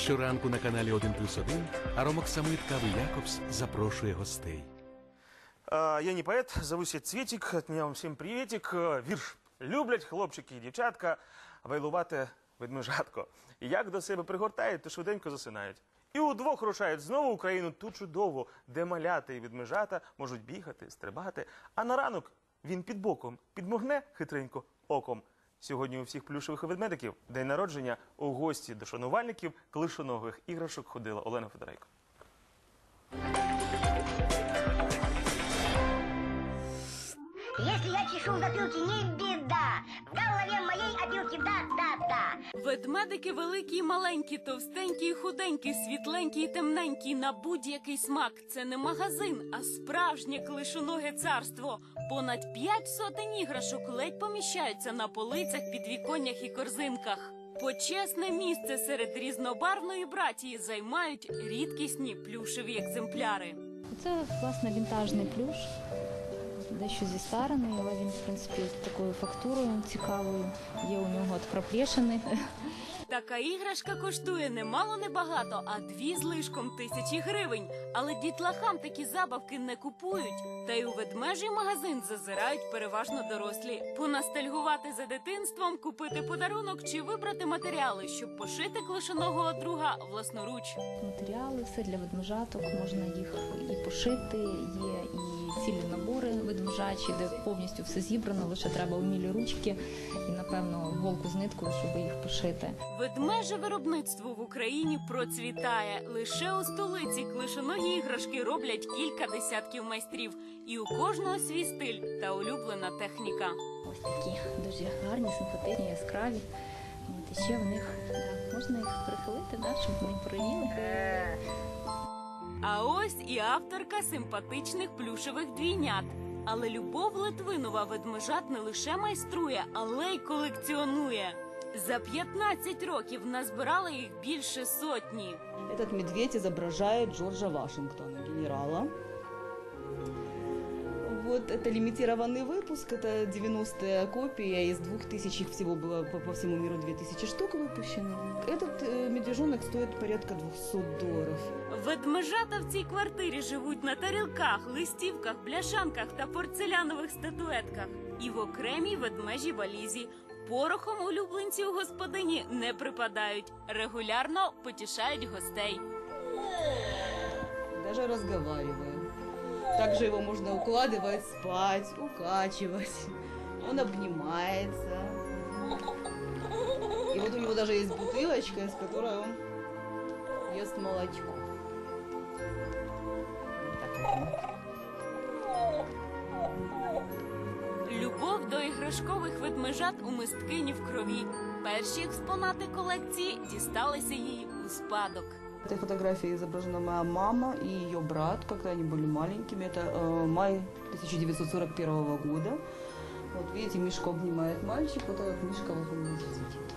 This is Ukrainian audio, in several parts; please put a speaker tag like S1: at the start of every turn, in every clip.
S1: Щоранку на каналі 1 плюс 1 Аромоксамит Кави Якобс запрошує гостей.
S2: Я не поэт, зовуся Цветик, от меня вам всім приветик. Вірш люблять хлопчики і дівчатка, вайлувати ведмежатко. Як до себе пригортають, то швиденько засинають. І удвох рушають знову Україну ту чудову, де маляти і ведмежата можуть бігати, стрибати. А на ранок він під боком підмогне хитренько оком. Сьогодні у всіх плюшевих ведмедиків день народження у гості до шанувальників клишоногих іграшок ходила Олена Федорейко.
S3: Если я чешу в затылке, не беда. В голове моей обилки да-да-да.
S4: Ведмедики великі й маленькі, товстенькі й худенькі, світленькі й темненькі на будь-який смак. Це не магазин, а справжнє клишоноге царство. Понад п'ять сотень іграшок ледь поміщаються на полицях, підвіконнях і корзинках. Почесне місце серед різнобарвної братії займають рідкісні плюшеві екземпляри.
S5: Це власне вінтажний плюш, дещо зістарений, але він, в принципі, з такою фактурою цікавою. Є у нього от проплешини.
S4: Така іграшка коштує немало небагато, а дві з лишком тисячі гривень. Але дітлахам такі забавки не купують. Та й у ведмежий магазин зазирають переважно дорослі. Понастальгувати за дитинством, купити подарунок чи вибрати матеріали, щоб пошити клишаного друга власноруч.
S5: Матеріали, все для ведмежаток, можна їх і пошити, є і цілі набори ведмежачі, де повністю все зібрано, лише треба вмілі ручки і, напевно, голку з ниткою, щоб їх пошити.
S4: Ведмеже виробництво в Україні процвітає. Лише у столиці клишаної іграшки роблять кілька десятків майстрів, і у кожного свій стиль та улюблена техніка.
S5: Ось такі дуже гарні, симпатичні, яскраві. От і ще в них да, можна їх прихилити, да, щоб вони провіли.
S4: А ось і авторка симпатичних плюшевих двійнят. Але Любов Литвинова ведмежат не лише майструє, але й колекціонує. За 15 років назбирала їх більше сотні.
S6: Этот медведь изображает Джорджа Вашингтона, генерала Вот это лимитированный выпуск, это 90-я копия, из 2000 их всего было по, по всему миру 2000 штук выпущено. Этот э, медвежонок стоит порядка 200 долларов.
S4: Ведмежата в цій квартирі живуть на тарілках, листівках, бляшанках та порцелянових статуетках. І в окремій ведмежій валізі. Порохом улюбленці у господині не припадають, регулярно потішають гостей.
S6: Даже разговариваем. Также его можно укладывать, спать, укачивать. Он обнимается. И вот у него даже есть бутылочка, из которой он ест молочко.
S4: Любов до іграшкових ведмежат у мисткині в крові. Перші експонати колекції дісталися їй у спадок.
S6: В этой фотографии изображена моя мама и ее брат, когда они были маленькими. Это э, май 1941 года. Вот видите, Мишка обнимает мальчик, вот этот Мишка вот нас сидит.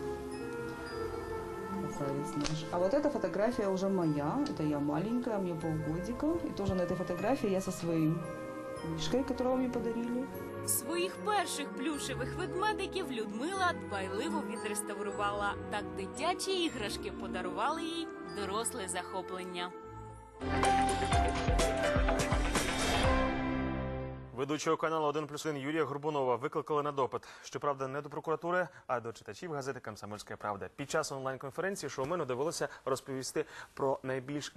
S6: А вот эта фотография уже моя, это я маленькая, мне полгодика. И тоже на этой фотографии я со своим Мишкой, которого мне подарили.
S4: Своїх перших плюшевих ведмедиків Людмила дбайливо відреставрувала. Так дитячі іграшки подарували їй доросле захоплення.
S2: Ведучого каналу 1 плюс 1 Юрія Горбунова викликали на допит. Щоправда, не до прокуратури, а до читачів газети Комсомольська правда. Під час онлайн-конференції шоумену довелося розповісти про найбільш